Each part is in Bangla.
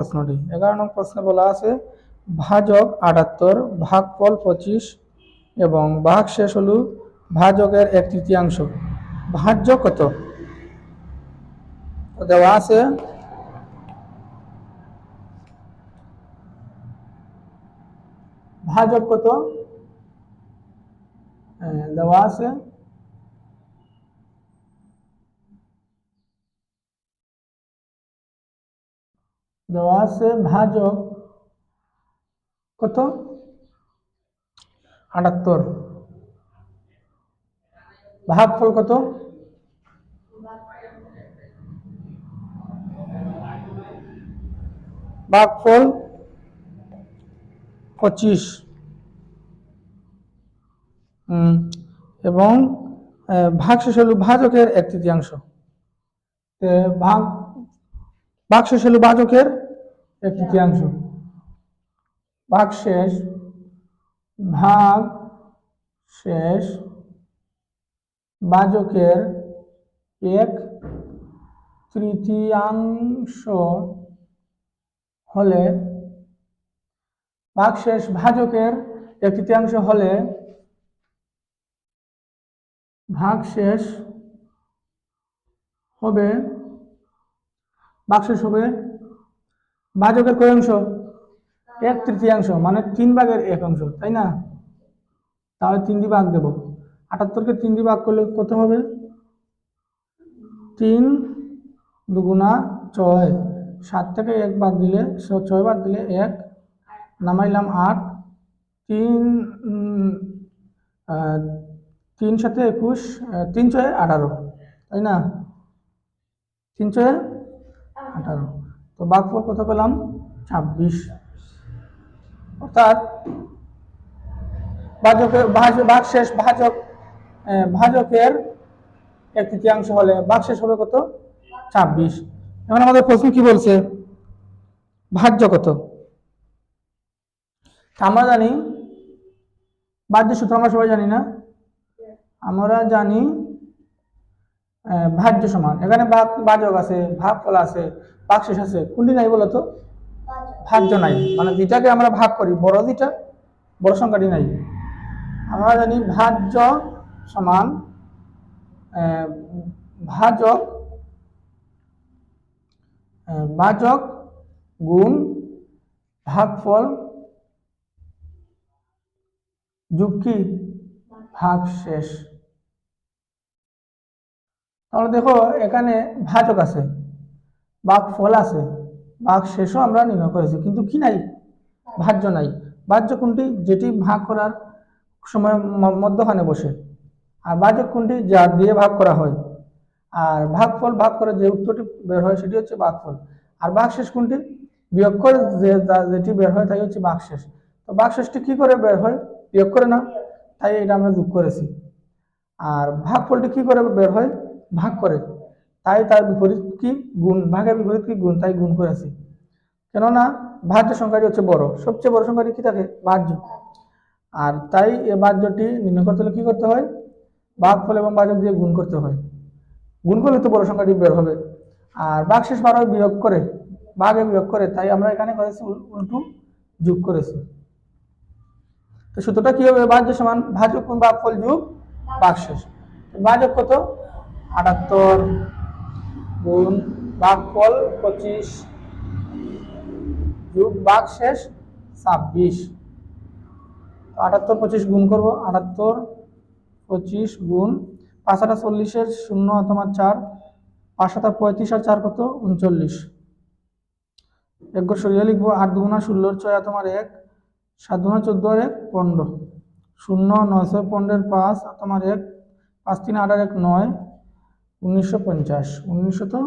প্রশ্নটি। এগারো নং প্রশ্নে বলা আছে ভাজক আটাত্তর ভাগফল পঁচিশ এবং ভাগ শেষ হলো ভাজকের এক তৃতীয়াংশ। ভাজ্য কত? দেওয়া আছে ভাজক কত? হ্যাঁ, দেওয়া আছে দেওয়া ভাজক কত? আটাত্তর। ভাগফল কত? ভাগফল পঁচিশ। হুম, এবং ভাগশেষ হল ভাজকের এক তৃতীয়াংশ। ভাগ ভাগশেষ হল ভাজকের এক তৃতীয়াংশ ভাগশেষ ভাগ শেষ, বাজকের এক তৃতীয়াংশ হলে ভাগশেষ ভাজকের এক তৃতীয়াংশ হলে ভাগশেষ হবে ভাগশেষ হবে ভাজকের কয় অংশ? এক তৃতীয়াংশ মানে তিন ভাগের এক অংশ, তাই না? তাহলে তিন দিয়ে ভাগ দেব। আটাত্তরকে তিন দিয়ে ভাগ করলে কত হবে? তিন দুগুণা ছয়। সাত থেকে এক বাদ দিলে, ছয় বাদ দিলে এক, নামাইলাম আট। তিন তিন সাথে একুশ তিন ছয় আঠারো, তাই না? তিন ছয় আঠারো। তো ভাগফল কত পেলাম? ছাব্বিশ। অর্থাৎ ভাজকের ভাজ ভাগ শেষ ভাজক ভাজকের এক তৃতীয়াংশ হলে ভাগ শেষ হবে কত? ছাব্বিশ। এখন আমাদের প্রশ্ন কি বলছে? ভাজ্য কত? আমরা জানি, বাহ্য সূত্র আমরা সবাই জানি না? আমরা জানি ভাজ্য সমান। এখানে ভাজক আছে, ভাগ ফল আছে ভাগ শেষ আছে। কোনটি নাই বলতো? ভাজ্য নাই। মানে যেটাকে আমরা ভাগ করি, বড় যেটা, বড় সংখ্যাটি নাই। আমরা জানি ভাজ্য সমান ভাজক ভাজক গুণ ভাগফল যোগ কি? ভাগ শেষ। তাহলে দেখো, এখানে ভাজক আছে ভাগ ফল আছে ভাগ শেষও আমরা নির্ণয় করেছি, কিন্তু কি নাই? ভাজ্য নাই। ভাজ্য কোনটি? যেটি ভাগ করার সময় মধ্যখানে বসে। আর ভাজক কোনটি? যা দিয়ে ভাগ করা হয়। আর ভাগফল ভাগ করে যে উত্তরটি বের হয়, সেটি হচ্ছে ভাগফল আর ভাগশেষ কোনটি? বিয়োগ করে যে যেটি বের হয়, তাই হচ্ছে ভাগশেষ তো ভাগশেষটি কি করে বের হয়? বিয়োগ করে না। তাই এটা আমরা যোগ করেছি। আর ভাগফলটি কি করে বের হয়? ভাগ করে। তাই তার বিপরীত কি গুণ? ভাগের বিপরীত কি গুণ? তাই গুণ করেছি কেননা ভাজ্য সংখ্যাটি হচ্ছে বড়। সবচেয়ে বড় সংখ্যাটি কি থাকে? ভাজ্য আর তাই এ ভাজ্যটি নির্ণয় করতে হলে কি করতে হয়? বাঘ ভাগফল এবং ভাজক দিয়ে গুণ করতে হয়। গুণ করলে তো বড় সংখ্যাটি বের হবে। আর ভাগশেষ বার হয় বিয়োগ করে, বাঘে বিয়োগ করে, তাই আমরা এখানে করেছি উল- উল্টু যোগ করেছি। তো সূত্রটা কি হবে? ভাজ্য সমান ভাজক গুণ ভাগফল যোগ ভাগশেষ ভাজক কত? আটাত্তর গুণ ভাগফল পঁচিশ যোগ ভাগশেষ ছাব্বিশ। আটাত্তর পঁচিশ গুণ করব, আটাত্তর পঁচিশ গুণ পাঁচ হাজার চল্লিশের শূন্য তোমার চার, পাঁচ হাজার পঁয়ত্রিশ আর চার কত? উনচল্লিশ। এক সরিয়ে লিখব আট দুগুণা ষোলোর ছয় তোমার এক, সাত দুগুণা চোদ্দ আর এক পনেরো। শূন্য নয়শো পনেরোর পাঁচ তোমার এক, পাঁচ তিন আট আর এক নয় উনিশশো পঞ্চাশ, উনিশশো তো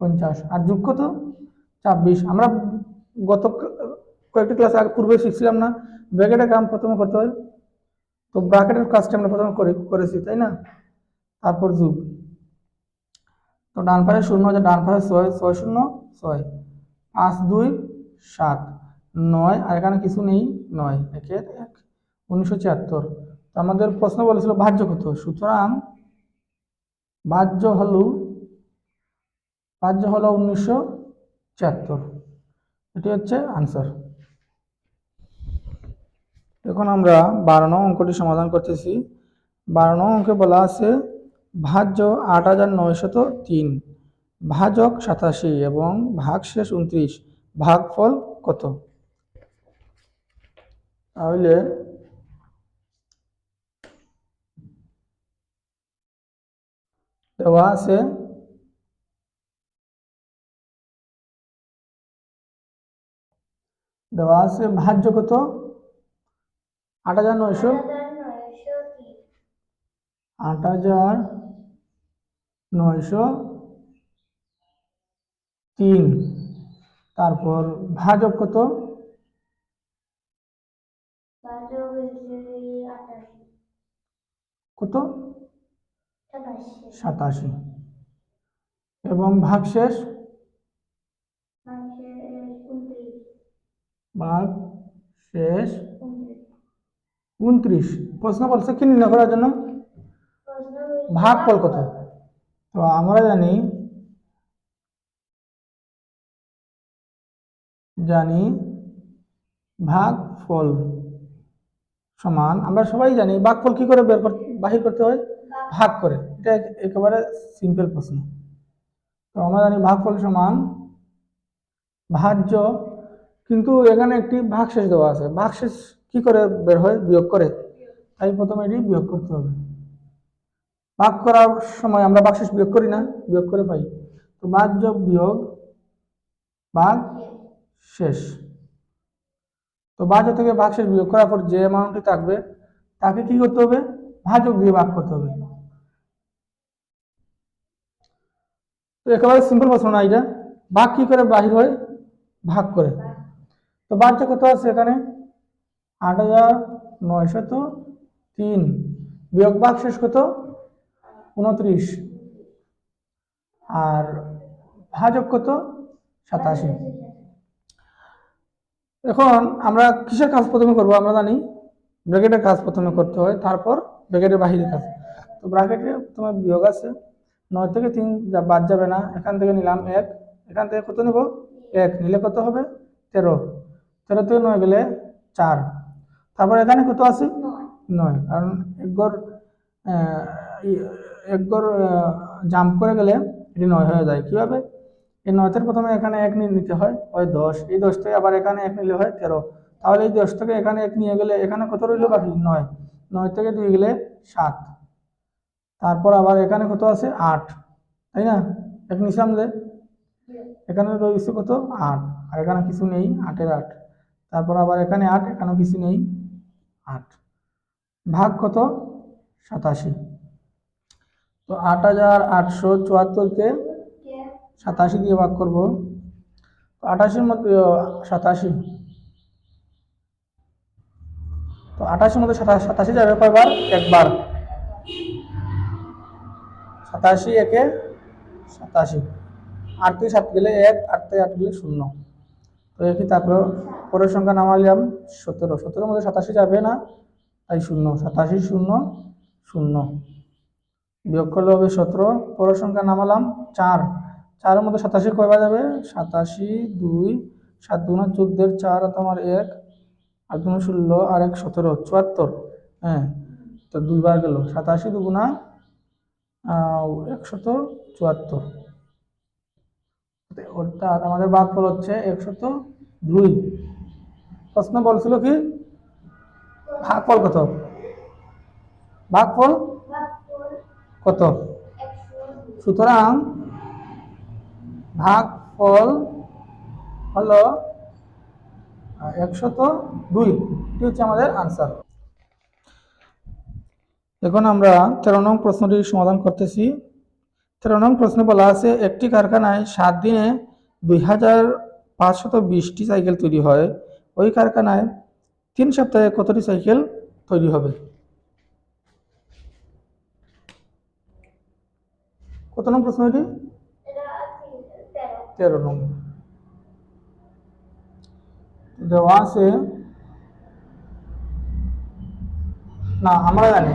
পঞ্চাশ। আর যোগ কত ছাব্বিশ। আমরা গত কয়েকটি ক্লাস আগে পূর্বে শিখছিলাম না। ব্র্যাকেটের কাম প্রথমে করতে হয়। তো ব্র্যাকেটের কাজটা আমরা প্রথমে করে, করেছি, তাই না? তারপর যুগ। তো ডান পাশে শূন্য হচ্ছে ডান পাশে ছয় ছয় শূন্য, ছয়। পাঁচ, দুই, সাত, নয়, আর এখানে কিছু নেই, নয়। একের এক, উনিশশো ছিয়াত্তর। তো আমাদের প্রশ্ন বলেছিল ভাজ্য কত? সুতরাং ভাজ্য হলো ভাজ্য হলো উনিশশো ছিয়াত্তর। এটি হচ্ছে আনসার এখন আমরা বারো নং অঙ্কটি সমাধান করতেছি। বারো নং অঙ্কে বলা আছে, ভাজ্য আট হাজার নয়শত তিন, ভাজক সাতাশি এবং ভাগ শেষ উনত্রিশ ভাগফল কত? তাহলে দেওয়া আছে। দেওয়া আছে ভাজ্য কত? আট হাজার নয়শো। আট হাজার নয়শো তিন। তারপর ভাজক কত? কত? সাতাশি। এবং ভাগশেষ ভাগ শেষ? উনত্রিশ। প্রশ্ন বলছে কি নির্ণয় করার জন্য? ভাগফল কত তো আমরা জানি জানি ভাগফল সমান। আমরা সবাই জানি ভাগফল কি করে বের বাহির করতে হয়? ভাগ করে। এটা একেবারে সিম্পল প্রশ্ন। তো আমরা জানি ভাগফল সমান ভাজ্য, কিন্তু এখানে একটি ভাগশেষ দেওয়া আছে। ভাগশেষ কি করে বের হয়? বিয়োগ করে। তাই প্রথমে এটি বিয়োগ করতে হবে। ভাগ করার সময় আমরা ভাগশেষ বিয়োগ করি না, বিয়োগ করে পাই। তো ভাজ্য বিয়োগ ভাগ শেষ তো ভাজ্য থেকে ভাগশেষ বিয়োগ করার পর যে অ্যামাউন্টটি থাকবে, তাকে কি করতে হবে? ভাজক দিয়ে ভাগ করতে হবে তো একেবারে সিম্পল প্রশ্ন না এটা। ভাগ কি করে বাহির হয়? ভাগ করে। তো বাচ্চা কত আছে এখানে? আট হাজার নয়শত তিন। বিয়োগ ভাগ শেষ কত? উনত্রিশ। আর ভাজক কত? সাতাশি। এখন আমরা কিসের কাজ প্রথমে করব আমরা জানি? ব্র্যাকেটের কাজ প্রথমে করতে হয়, তারপর ব্র্যাকেটের বাহিরের কাজ। তো ব্র্যাকেটে তোমার বিয়োগ আছে। নয় থেকে তিন যা বাদ যাবে না। এখান থেকে নিলাম এক। এখান থেকে কত নেব? এক। নিলে কত হবে? তেরো। তেরো থেকে নয় গেলে চার। তারপর এখানে কত আছে? নয়। কারণ এক গড় এক গড় জাম্প করে গেলে এটি নয় হয়ে যায়। কীভাবে এই নয়তের প্রথমে এখানে এক নিতে হয়। ওই দশ। এই দশ থেকে আবার এখানে এক নিলে হয় তেরো। তাহলে এই দশ থেকে এখানে এক নিয়ে গেলে এখানে কত রইল বাকি? নয়। নয় থেকে দুই গেলে সাত। তারপর আবার এখানে কত আছে? আট। তাই না? এক নিছিলাম যে? এখানে রয়েছে কত? আট। আর এখানে কিছু নেই, আটের আট। তারপর আবার এখানে আট, এখানেও কিছু নেই, আট। ভাগ কত? সাতাশি। তো আট হাজার আটশো চুয়াত্তরকে সাতাশি দিয়ে ভাগ করব। তো আটাশির মধ্যে সাতাশি। তো আটাশির মধ্যে সাতাশি যাবে কয়বার? একবার। সাতাশি একে সাতাশি। আট সাত গেলে এক আট আট গেলে শূন্য। তো একই তারপর পরের সংখ্যা নামালাম সতেরো। সতেরোর মধ্যে সাতাশি যাবে না, তাই শূন্য। সাতাশি শূন্য শূন্য। বিয়োগ করলে হবে সতেরো। পরের সংখ্যা নামালাম চার। চারের মধ্যে সাতাশি কয়বার যাবে? সাতাশি, দুই, সাত দুগুণা চোদ্দের, চার তোমার এক আর দুগুণা ষোলো আর এক সতেরো, চুয়াত্তর। হ্যাঁ তো দুইবার গেল। সাতাশি দুগুণা একশত চুয়াত্তর। অর্থাৎ আমাদের ভাগফল হচ্ছে একশত দুই। প্রশ্ন বলছিল কি? ভাগফল কত? ভাগফল কত? সুতরাং ভাগফল হলো একশত দুই। এটি হচ্ছে আমাদের আনসার এখন আমরা তেরো নং প্রশ্নটি সমাধান করতেছি। তেরো নং প্রশ্নে বলা আছে, একটি কারখানায় সাত দিনে দুই হাজার পাঁচশত বিশটি সাইকেল তৈরি হয়। ওই কারখানায় তিন সপ্তাহে কতটি সাইকেল তৈরি হবে? কত নং প্রশ্ন এটি? তেরো নং। দেওয়া আছে না, আমরা জানি।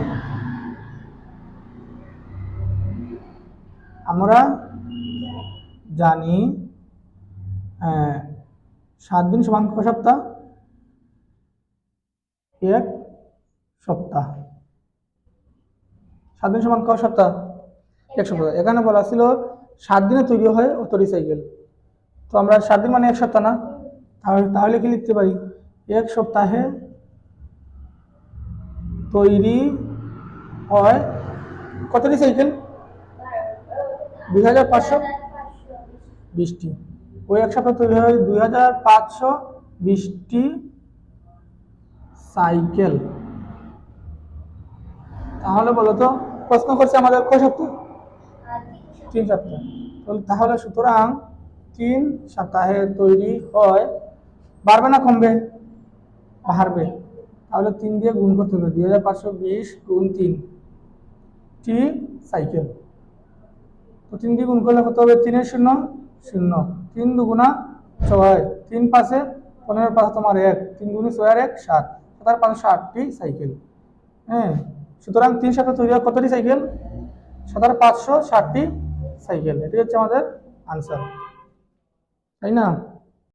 আমরা জানি সাত দিন সমান ক সপ্তাহ? এক সপ্তাহ। সাত দিন সমান ক সপ্তাহ? এক সপ্তাহ। এখানে বলা ছিল সাত দিনে তৈরি হয় অতরি সাইকেল তো আমরা সাত দিন মানে এক সপ্তাহ না? তাহলে তাহলে কি লিখতে পারি? এক সপ্তাহে তৈরি হয় কতটি সাইকেল দুই হাজার পাঁচশো? বিশটি ওই এক সপ্তাহ তৈরি হয় দুই হাজার পাঁচশো বিশটি সাইকেল। তাহলে বলো তো, প্রশ্ন করছে আমাদের কয় সপ্তাহ? তিন সপ্তাহ। তাহলে সুতরাং তিন সপ্তাহে তৈরি হয়, বাড়বে না কমবে? বাড়বে। তাহলে তিন দিয়ে গুণ করতে হবে, দুই হাজার পাঁচশো বিশ গুণ তিন। টি সাইকেল। তো তিন দিয়ে গুণ করলে কত হবে? তিনের শূন্য শূন্য। তিন দুগুণা ছয়। তিন পাশে পনেরো পাশে তোমার এক। তিন দুগুণে ছয় আর এক, সাত। তার পাঁচশো আটটি সাইকেল। হ্যাঁ? সুতরাং তিন সাথে তৈরি হয় কতটি সাইকেল? সাতার পাঁচশো ষাটটি সাইকেল। এটি হচ্ছে আমাদের আনসার তাই না?